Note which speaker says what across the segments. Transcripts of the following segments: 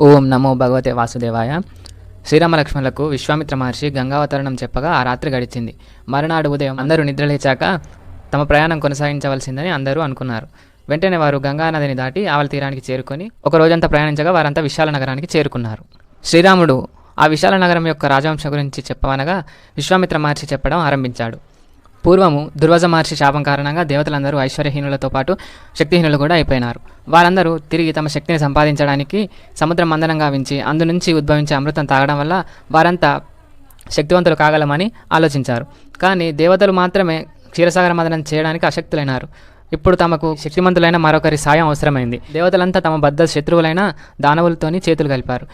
Speaker 1: ఓం నమో భగవతే వాసుదేవాయ. శ్రీరామలక్ష్మణులకు విశ్వామిత్ర మహర్షి గంగావతరణం చెప్పగా ఆ రాత్రి గడిచింది. మరునాడు ఉదయం అందరూ నిద్రలేచాక తమ ప్రయాణం కొనసాగించవలసిందని అందరూ అనుకున్నారు. వెంటనే వారు గంగా నదిని దాటి ఆవల తీరానికి చేరుకొని ఒక రోజంతా ప్రయాణించగా వారంతా విశాల నగరానికి చేరుకున్నారు. శ్రీరాముడు ఆ విశాల నగరం యొక్క రాజవంశం గురించి చెప్పవనగా విశ్వామిత్ర మహర్షి చెప్పడం ఆరంభించాడు. పూర్వము దుర్వజ మహర్షి శాపం కారణంగా దేవతలందరూ ఐశ్వర్యహీనులతో పాటు శక్తిహీనులు కూడా అయిపోయినారు. వారందరూ తిరిగి తమ శక్తిని సంపాదించడానికి సముద్రం మందనంగా వించి అందు నుంచి ఉద్భవించే అమృతం తాగడం వల్ల వారంతా శక్తివంతులు కాగలమని ఆలోచించారు. కానీ దేవతలు మాత్రమే క్షీరసాగర మదనం చేయడానికి అశక్తులైనారు. ఇప్పుడు తమకు శక్తిమంతులైన మరొకరి సాయం అవసరమైంది. దేవతలంతా తమ బద్ద శత్రువులైన దానవులతోని చేతులు కలిపారు.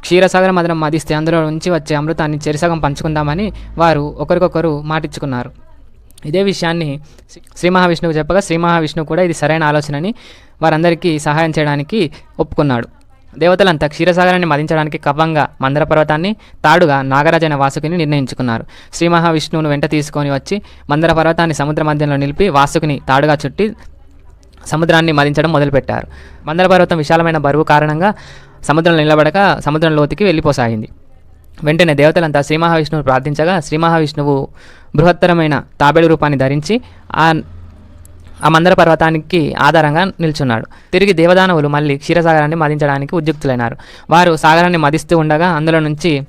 Speaker 1: క్షీరసాగర మదనం మదిస్తే అందులో నుంచి వచ్చే అమృతాన్ని చెరిసగం పంచుకుందామని వారు ఒకరికొకరు మాటిచ్చుకున్నారు. ఇదే విషయాన్ని శ్రీ- మహావిష్ణువు చెప్పగా శ్రీ మహావిష్ణువు కూడా ఇది సరైన ఆలోచనని వారందరికీ సహాయం చేయడానికి ఒప్పుకున్నాడు. దేవతలంతా క్షీరసాగరాన్ని మదించడానికి కవ్వంగా మందర పర్వతాన్ని తాడుగా నాగరాజైన వాసుకిని నిర్ణయించుకున్నారు. శ్రీ మహావిష్ణువును వెంట తీసుకొని వచ్చి మందర పర్వతాన్ని సముద్ర మధ్యంలో నిలిపి వాసుకిని తాడుగా చుట్టి సముద్రాన్ని మదించడం మొదలుపెట్టారు. మందర పర్వతం విశాలమైన బరువు కారణంగా సముద్రంలో నిలబడక సముద్రం లోతుకి వెళ్ళిపోసాగింది. వెంటనే దేవతలంతా శ్రీ మహావిష్ణువు ప్రార్థించగా శ్రీ మహావిష్ణువు బృహత్తరమైన తాబేడు రూపాన్ని ధరించి ఆ ఆ మందర పర్వతానికి ఆధారంగా నిల్చున్నాడు. తిరిగి దేవదానవులు మళ్ళీ క్షీరసాగరాన్ని మదించడానికి ఉద్యుక్తులైనారు. వారు సాగరాన్ని మదిస్తూ ఉండగా అందులో నుంచి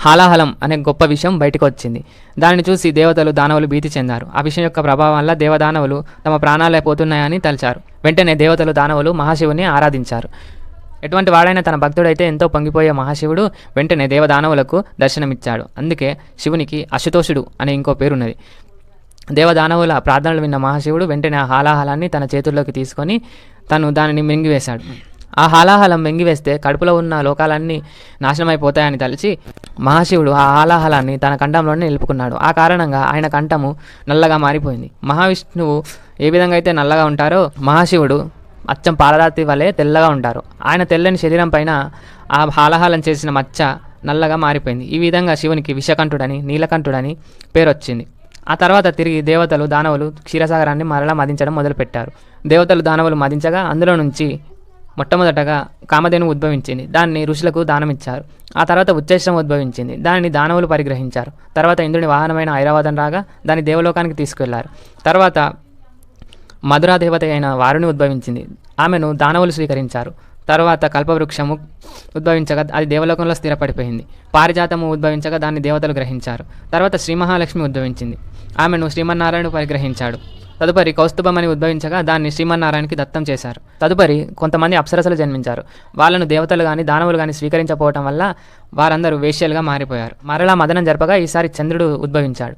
Speaker 1: హాలాహలం అనే గొప్ప విషయం బయటకు వచ్చింది. దానిని చూసి దేవతలు దానవులు భీతి చెందారు. ఆ విషయం యొక్క ప్రభావం వల్ల దేవదానవులు తమ ప్రాణాలే పోతున్నాయని తలిచారు. వెంటనే దేవతలు దానవులు మహాశివుని ఆరాధించారు. ఎటువంటి వాడైనా తన భక్తుడైతే ఎంతో పొంగిపోయే మహాశివుడు వెంటనే దేవదానవులకు దర్శనమిచ్చాడు. అందుకే శివునికి అశుతోషుడు అనే ఇంకో పేరున్నది. దేవదానవుల ప్రార్థనలు విన్న మహాశివుడు వెంటనే ఆ హాలాహలాన్ని తన చేతుల్లోకి తీసుకొని తను దానిని మింగివేశాడు. ఆ హాలాహలం మింగివేస్తే కడుపులో ఉన్న లోకాలన్నీ నాశనమైపోతాయని తలిచి మహాశివుడు ఆ హాలాహలాన్ని తన కంఠంలోనే నిలుపుకున్నాడు. ఆ కారణంగా ఆయన కంఠము నల్లగా మారిపోయింది. మహావిష్ణువు ఏ విధంగా అయితే నల్లగా ఉంటారో మహాశివుడు అచ్చం పాలరాతి వలె తెల్లగా ఉంటారు. ఆయన తెల్లని శరీరం పైన ఆ హాలహాలం చేసిన మచ్చ నల్లగా మారిపోయింది. ఈ విధంగా శివునికి విషకంఠుడని నీలకంఠుడని పేరు వచ్చింది ఆ తర్వాత తిరిగి దేవతలు దానవులు క్షీరసాగరాన్ని మరలా మదించడం మొదలుపెట్టారు. దేవతలు దానవులు మదించగా అందులో నుంచి మొట్టమొదటగా కామధేను ఉద్భవించింది. దాన్ని ఋషులకు దానం ఇచ్చారు ఆ తర్వాత ఉచ్చేష్టం ఉద్భవించింది. దానిని దానవులు పరిగ్రహించారు. తర్వాత ఇంద్రుని వాహనమైన ఐరావతం రాగా దాన్ని దేవలోకానికి తీసుకెళ్ళారు. తర్వాత మధురా దేవత అయిన వారుని ఉద్భవించింది. ఆమెను దానవులు స్వీకరించారు. తర్వాత కల్పవృక్షము ఉద్భవించగా అది దేవలోకంలో స్థిరపడిపోయింది. పారిజాతము ఉద్భవించగా దాన్ని దేవతలు గ్రహించారు. తర్వాత శ్రీ మహాలక్ష్మి ఉద్భవించింది. ఆమెను శ్రీమన్నారాయణుడు పరిగ్రహించాడు. తదుపరి కౌస్తుభమని ఉద్భవించగా దాన్ని శ్రీమన్నారాయణకి దత్తం చేశారు. తదుపరి కొంతమంది అప్సరసలు జన్మించారు. వాళ్ళను దేవతలు కానీ దానవులు కానీ స్వీకరించకపోవటం వల్ల వారందరూ వేష్యలుగా మారిపోయారు. మరలా మదనం జరపగా ఈసారి చంద్రుడు ఉద్భవించాడు.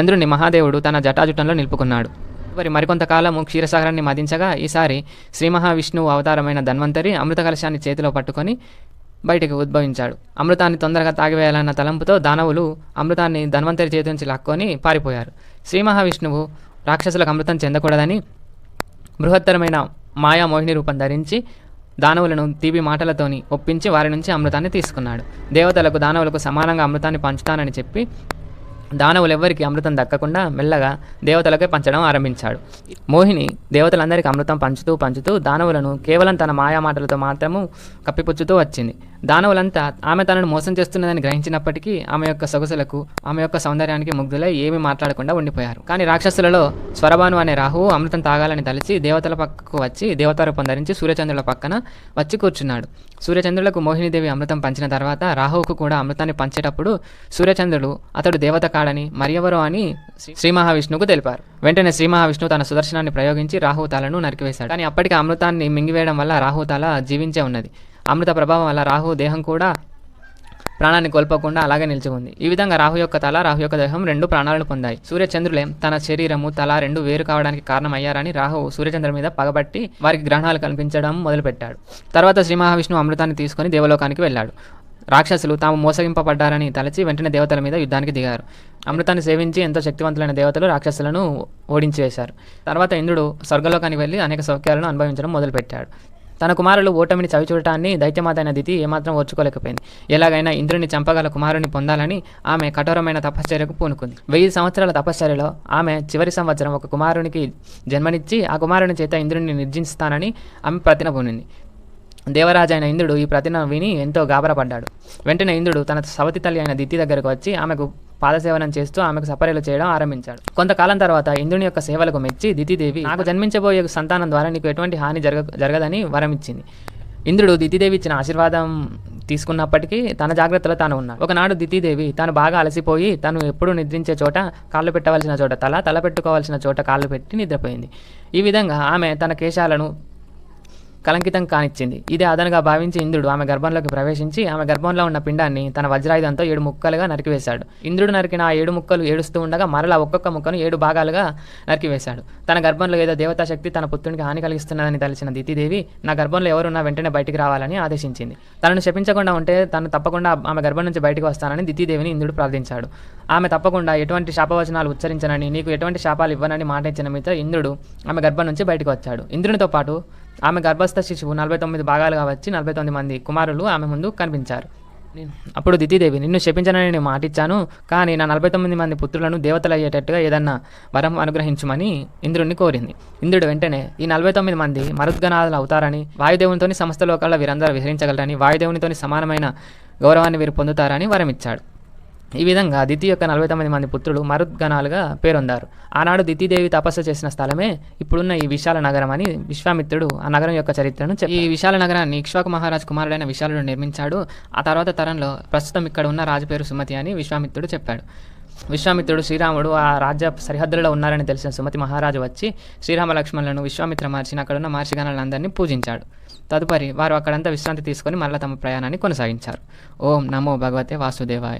Speaker 1: చంద్రుని మహాదేవుడు తన జటాజుటంలో నిలుపుకున్నాడు. మరి మరికొంతకాలము క్షీరసాగరాన్ని మదించగా ఈసారి శ్రీ మహావిష్ణువు అవతారమైన ధన్వంతరి అమృత కలశాన్ని చేతిలో పట్టుకొని బయటికి ఉద్భవించాడు. అమృతాన్ని తొందరగా తాగివేయాలన్న తలంపుతో దానవులు అమృతాన్ని ధన్వంతరి చేతి నుంచి లాక్కొని పారిపోయారు. శ్రీ మహావిష్ణువు రాక్షసులకు అమృతం చెందకూడదని బృహత్తరమైన మాయా మోహిని రూపం ధరించి దానవులను తీపి మాటలతోని ఒప్పించి వారి నుంచి అమృతాన్ని తీసుకున్నాడు. దేవతలకు దానవులకు సమానంగా అమృతాన్ని పంచుతానని చెప్పి దానవులు ఎవ్వరికి అమృతం దక్కకుండా మెల్లగా దేవతలకే పంచడం ఆరంభించాడు. మోహిని దేవతలందరికీ అమృతం పంచుతూ పంచుతూ దానవులను కేవలం తన మాయా మాటలతో మాత్రము కప్పిపుచ్చుతూ వచ్చింది. దానవులంతా ఆమె తనను మోసం చేస్తున్నదని గ్రహించినప్పటికీ ఆమె యొక్క సొగసులకు ఆమె యొక్క సౌందర్యానికి ముగ్ధులై ఏమీ మాట్లాడకుండా ఉండిపోయారు. కానీ రాక్షసులలో స్వరభాను అనే రాహువు అమృతం తాగాలని తలిచి దేవతల పక్కకు వచ్చి దేవతారూపం ధరించి సూర్యచంద్రుల పక్కన వచ్చి కూర్చున్నాడు. సూర్యచంద్రులకు మోహినీదేవి అమృతం పంచిన తర్వాత రాహువుకు కూడా అమృతాన్ని పంచేటప్పుడు సూర్యచంద్రుడు అతడు దేవత కాడని మరియెవరో అని శ్రీ- శ్రీ మహావిష్ణువుకు తెలిపారు. వెంటనే శ్రీ మహావిష్ణువు తన సుదర్శనాన్ని ప్రయోగించి రాహువు తలను నరికివేశాడు. కానీ అప్పటికి అమృతాన్ని మింగివేయడం వల్ల రాహుతాల జీవించే ఉన్నది. అమృత ప్రభావం వల్ల రాహు దేహం కూడా ప్రాణాన్ని కోల్పోకుండా అలాగే నిలిచి ఉంది. ఈ విధంగా రాహు యొక్క తల రాహు యొక్క దేహం రెండు ప్రాణాలను పొందాయి. సూర్యచంద్రులే తన శరీరము తల రెండు వేరు కావడానికి కారణమయ్యారని రాహు సూర్యచంద్రుల మీద పగబట్టి వారికి గ్రహణాలు కనిపించడం మొదలుపెట్టాడు. తర్వాత శ్రీ మహావిష్ణువు అమృతాన్ని తీసుకొని దేవలోకానికి వెళ్ళాడు. రాక్షసులు తాము మోసగింపబడ్డారని తలచి వెంటనే దేవతల మీద యుద్ధానికి దిగారు. అమృతాన్ని సేవించి ఎంతో శక్తివంతులైన దేవతలు రాక్షసులను ఓడించివేశారు. తర్వాత ఇంద్రుడు స్వర్గలోకానికి వెళ్ళి అనేక సౌఖ్యాలను అనుభవించడం మొదలుపెట్టాడు. తన కుమారులు ఓటమిని చవిచూడటాన్ని దైత్యమాతైన దితి ఏమాత్రం ఓర్చుకోలేకపోయింది. ఎలాగైనా ఇంద్రుని చంపగల కుమారుని పొందాలని ఆమె కఠోరమైన తపశ్చర్యకు పూనుకుంది. వెయ్యి సంవత్సరాల తపశ్చర్యలో ఆమె చివరి సంవత్సరం ఒక కుమారునికి జన్మనిచ్చి ఆ కుమారుని చేత ఇంద్రుని నిర్జించుతానని ఆమె ప్రతిన పూనింది. దేవరాజు అయిన ఇంద్రుడు ఈ ప్రతిన విని ఎంతో గాబరపడ్డాడు వెంటనే ఇంద్రుడు తన సవతి తల్లి అయిన దిత్తి దగ్గరకు వచ్చి ఆమెకు పాదసేవనం చేస్తూ ఆమెకు సపర్యలు చేయడం ఆరంభించాడు. కొంతకాలం తర్వాత ఇంద్రుని యొక్క సేవలకు మెచ్చి దితిదేవి నాకు జన్మించబోయే సంతానం ద్వారా నీకు ఎటువంటి హాని జరగ జరగదని వరమిచ్చింది ఇంద్రుడు దితిదేవి ఇచ్చిన ఆశీర్వాదం తీసుకున్నప్పటికీ తన జాగ్రత్తలో తాను ఉన్నాడు. ఒకనాడు దితిదేవి తాను బాగా అలసిపోయి తను ఎప్పుడు నిద్రించే చోట కాళ్ళు పెట్టవలసిన చోట తల తల పెట్టుకోవాల్సిన చోట కాళ్ళు పెట్టి నిద్రపోయింది. ఈ విధంగా ఆమె తన కేశాలను కలంకితం కానిచ్చింది. ఇదే అదనగా భావించి ఇంద్రుడు ఆమె గర్భంలోకి ప్రవేశించి ఆమె గర్భంలో ఉన్న పిండాన్ని తన వజ్రాయుధంతో ఏడు ముక్కలుగా నరికివేశాడు. ఇంద్రుడు నరికిన ఆ ఏడు ముక్కలు ఏడుస్తూ ఉండగా మరలా ఒక్కొక్క ముక్కను ఏడు భాగాలుగా నరికివేశాడు. తన గర్భంలో ఏదో దేవతా శక్తి తన పుత్రునికి హాని కలిగిస్తున్నదని తెలిసిన దితిదేవి నా గర్భంలో ఎవరున్నా వెంటనే బయటికి రావాలని ఆదేశించింది. తనను శపించకుండా ఉంటే తను తప్పకుండా ఆమె గర్భం నుంచి బయటికి వస్తానని దితిదేవిని ఇంద్రుడు ప్రార్థించాడు. ఆమె తప్పకుండా ఎటువంటి శాపవచనాలు ఉచ్చరించనని నీకు ఎటువంటి శాపాలు ఇవ్వనని మాట ఇచ్చిన మీద ఇంద్రుడు ఆమె గర్భం నుంచి బయటకు వచ్చాడు. ఇంద్రునితో పాటు ఆమె గర్భస్థ శిశువు నలభై తొమ్మిది భాగాలుగా వచ్చి నలభై తొమ్మిది మంది కుమారులు ఆమె ముందు కనిపించారు. నేను- అప్పుడు దితిదేవి నిన్ను శపించనని నేను మాటిచ్చాను కానీ నా నలభై తొమ్మిది మంది పుత్రులను దేవతలు అయ్యేటట్టుగా ఏదన్నా వరం అనుగ్రహించమని ఇంద్రుడిని కోరింది. ఇంద్రుడు వెంటనే ఈ నలభై తొమ్మిది మంది మరుద్గనాథులు అవుతారని వాయుదేవునితోని సమస్త లోకాల వీరందరూ విహరించగలరని వాయుదేవునితోని సమానమైన గౌరవాన్ని వీరు పొందుతారని వరం ఇచ్చాడు ఈ విధంగా దితి యొక్క నలభై తొమ్మిది మంది పుత్రులు మరుద్గణాలుగా పేరొందారు. ఆనాడు దితిదేవి తపస్సు చేసిన స్థలమే ఇప్పుడున్న ఈ విశాల నగరం అని విశ్వామిత్రుడు ఆ నగరం యొక్క చరిత్రను చెప్పాడు. ఈ విశాల నగరాన్ని ఇక్ష్వాకు మహారాజ్ కుమారుడైన విశాలుడు నిర్మించాడు. ఆ తర్వాత తరంలో ప్రస్తుతం ఇక్కడ ఉన్న రాజు పేరు సుమతి అని విశ్వామిత్రుడు చెప్పాడు. విశ్వామిత్రుడు శ్రీరాముడు ఆ రాజ్య సరిహద్దులలో ఉన్నారని తెలిసిన సుమతి మహారాజు వచ్చి శ్రీరామ లక్ష్మణులను విశ్వామిత్ర మహర్షిని అక్కడున్న మహర్షిగణాలందరినీ పూజించాడు. తదుపరి వారు అక్కడంతా విశ్రాంతి తీసుకొని మళ్ళీ తమ ప్రయాణాన్ని కొనసాగించారు. ఓం నమో భగవతే వాసుదేవాయ.